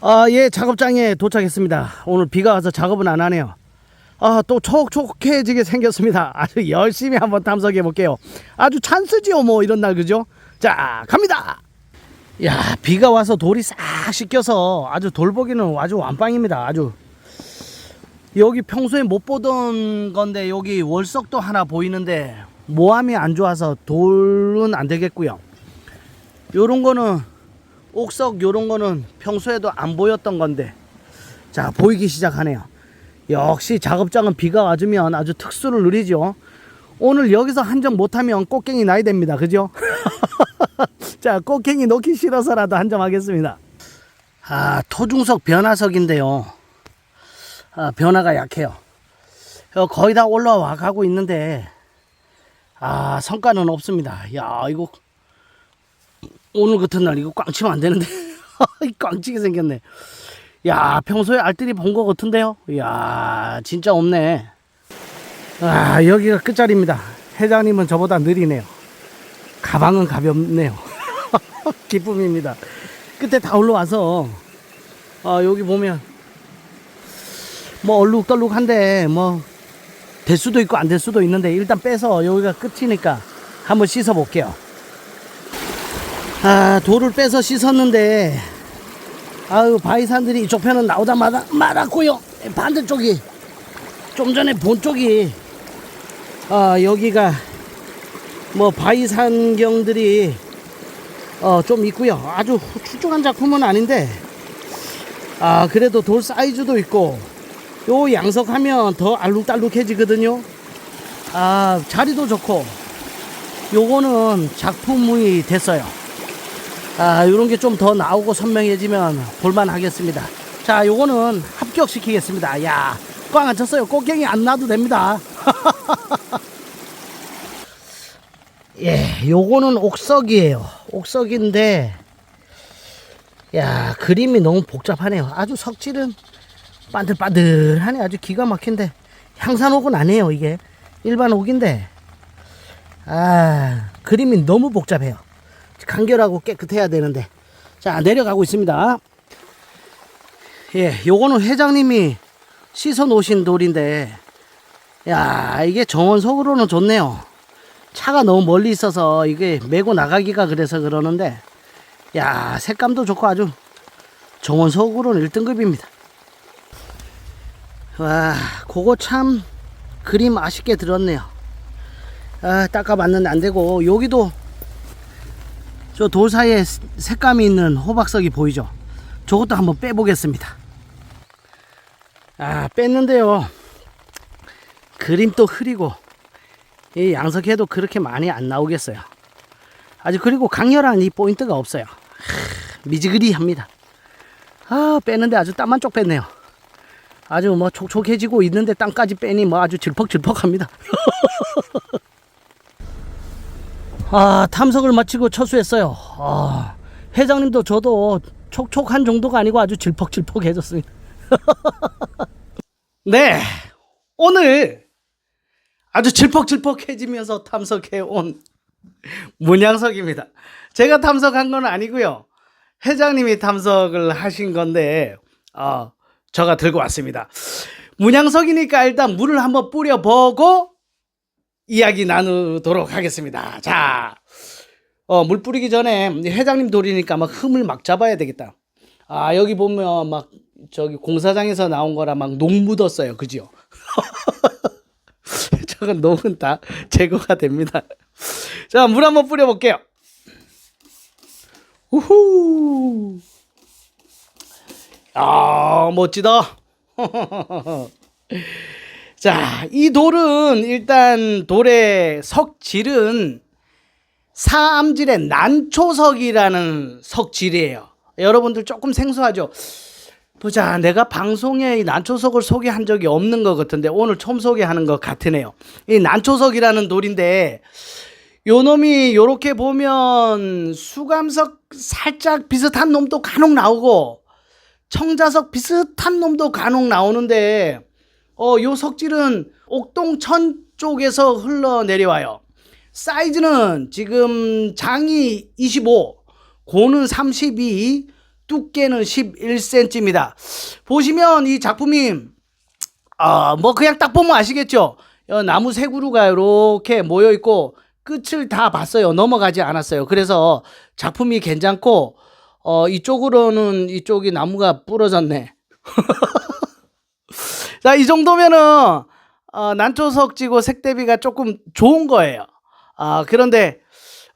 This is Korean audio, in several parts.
아, 예, 작업장에 도착했습니다. 오늘 비가 와서 작업은 안 하네요. 아, 또 촉촉해지게 생겼습니다. 아주 열심히 한번 탐색해 볼게요. 아주 찬스지요, 뭐, 이런 날, 그죠? 자, 갑니다! 야, 비가 와서 돌이 싹 씻겨서 아주 돌보기는 아주 완빵입니다. 아주. 여기 평소에 못 보던 건데, 여기 월석도 하나 보이는데, 모함이 안 좋아서 돌은 안 되겠고요. 요런 거는 옥석 요런 거는 평소에도 안 보였던 건데. 자 보이기 시작하네요. 역시 작업장은 비가 와주면 아주 특수를 누리죠. 오늘 여기서 한정 못하면 꽃갱이 나야 됩니다. 그죠? 자 꽃갱이 놓기 싫어서라도 한정 하겠습니다. 아 토중석 변화석인데요. 아, 변화가 약해요. 어, 거의 다 올라와 가고 있는데 아 성과는 없습니다. 야 이거 오늘 같은 날 이거 꽝 치면 안 되는데. 꽝치게 생겼네. 야 평소에 알뜰히 본 거 같은데요? 야 진짜 없네. 아 여기가 끝자리입니다. 회장님은 저보다 느리네요. 가방은 가볍네요. 기쁨입니다. 끝에 다 올라와서 아 여기 보면 뭐 얼룩덜룩한데 뭐 될 수도 있고 안 될 수도 있는데 일단 빼서 여기가 끝이니까 한번 씻어 볼게요 아, 돌을 빼서 씻었는데, 아유, 바위산들이 이쪽 편은 나오다 마다, 말았고요. 반대쪽이, 좀 전에 본 쪽이, 아, 여기가, 뭐, 바위산경들이, 어, 좀 있고요. 아주 출중한 작품은 아닌데, 아, 그래도 돌 사이즈도 있고, 요 양석하면 더 알룩달룩해지거든요. 아, 자리도 좋고, 요거는 작품이 됐어요. 아, 요런 게 좀 더 나오고 선명해지면 볼만 하겠습니다. 자, 요거는 합격시키겠습니다. 야, 꽝안 쳤어요. 꽃갱이 안 놔도 됩니다. 예, 요거는 옥석이에요. 옥석인데, 야, 그림이 너무 복잡하네요. 아주 석질은 반들반들하네. 아주 기가 막힌데, 향산옥은 아니에요, 이게. 일반 옥인데, 아, 그림이 너무 복잡해요. 간결하고 깨끗해야 되는데. 자 내려가고 있습니다. 예 요거는 회장님이 씻어 놓으신 돌인데 야 이게 정원석으로는 좋네요. 차가 너무 멀리 있어서 이게 메고 나가기가 그래서 그러는데 야 색감도 좋고 아주 정원석으로는 1등급입니다. 와 그거 참 그림 아쉽게 들었네요. 아 닦아봤는데 안되고 여기도 저 돌 사이에 색감이 있는 호박석이 보이죠? 저것도 한번 빼보겠습니다. 아, 뺐는데요. 그림도 흐리고, 이 양석해도 그렇게 많이 안 나오겠어요. 아주 그리고 강렬한 이 포인트가 없어요. 하, 미지그리 합니다. 아, 빼는데 아주 땀만 쪽 뺐네요. 아주 뭐 촉촉해지고 있는데 땀까지 빼니 뭐 아주 질퍽질퍽 합니다. 아, 탐석을 마치고 철수했어요. 아, 회장님도 저도 촉촉한 정도가 아니고 아주 질퍽질퍽해졌습니다. 네, 오늘 아주 질퍽질퍽해지면서 탐석해 온 문양석입니다. 제가 탐석한 건 아니고요. 회장님이 탐석을 하신 건데, 어, 제가 들고 왔습니다. 문양석이니까 일단 물을 한번 뿌려보고 이야기 나누도록 하겠습니다. 자, 어, 물 뿌리기 전에 회장님 돌이니까 막 흠을 막 잡아야 되겠다. 아, 여기 보면 막 저기 공사장에서 나온 거라 막녹 묻었어요. 그죠? 저건 녹은 다 제거가 됩니다. 자, 물 한번 뿌려볼게요. 우후. 아, 멋지다. 자, 이 돌은 일단 돌의 석질은 사암질의 난초석이라는 석질이에요. 여러분들 조금 생소하죠? 보자, 내가 방송에 이 난초석을 소개한 적이 없는 것 같은데 오늘 처음 소개하는 것 같으네요. 이 난초석이라는 돌인데 요 놈이 요렇게 보면 수감석 살짝 비슷한 놈도 간혹 나오고 청자석 비슷한 놈도 간혹 나오는데 어, 요 석질은 옥동천 쪽에서 흘러내려와요. 사이즈는 지금 장이 25, 고는 32, 두께는 11cm입니다. 보시면 이 작품이 아, 뭐 그냥 딱 보면 아시겠죠? 어, 나무 세 그루가 이렇게 모여 있고 끝을 다 봤어요. 넘어가지 않았어요. 그래서 작품이 괜찮고 어, 이쪽으로는 이쪽이 나무가 부러졌네. 자, 이 정도면은 어, 난초석지고 색대비가 조금 좋은 거예요. 아, 그런데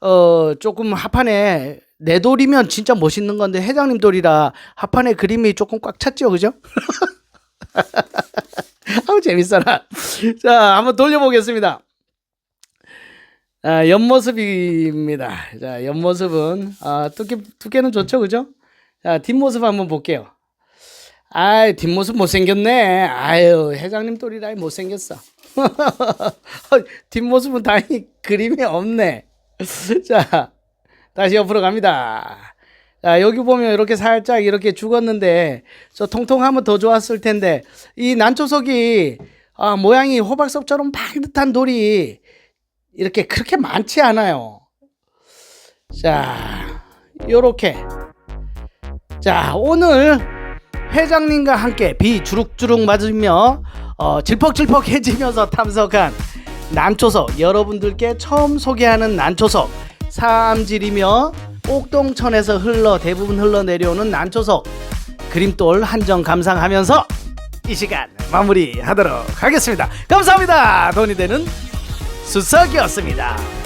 어, 조금 합판에 내 돌이면 진짜 멋있는 건데 회장님 돌이라 합판에 그림이 조금 꽉 찼죠, 그죠? 아우 재밌어라. 자, 한번 돌려보겠습니다. 아, 옆모습입니다. 자, 옆모습은 아, 두께 두께는 좋죠, 그죠? 자, 뒷모습 한번 볼게요. 아, 뒷모습 못생겼네. 아유, 회장님 똘이라 못생겼어. 뒷모습은 다행히 그림이 없네. 자, 다시 옆으로 갑니다. 자, 여기 보면 이렇게 살짝 이렇게 죽었는데, 저 통통하면 더 좋았을 텐데, 이 난초석이, 아, 모양이 호박석처럼 반듯한 돌이 이렇게 그렇게 많지 않아요. 자, 요렇게. 자, 오늘 회장님과 함께 비 주룩주룩 맞으며 어, 질퍽질퍽해지면서 탐석한 난초석 여러분들께 처음 소개하는 난초석 사암질이며 옥동천에서 흘러 대부분 흘러내려오는 난초석 그림돌 한정 감상하면서 이 시간 마무리하도록 하겠습니다. 감사합니다. 돈이 되는 수석이었습니다.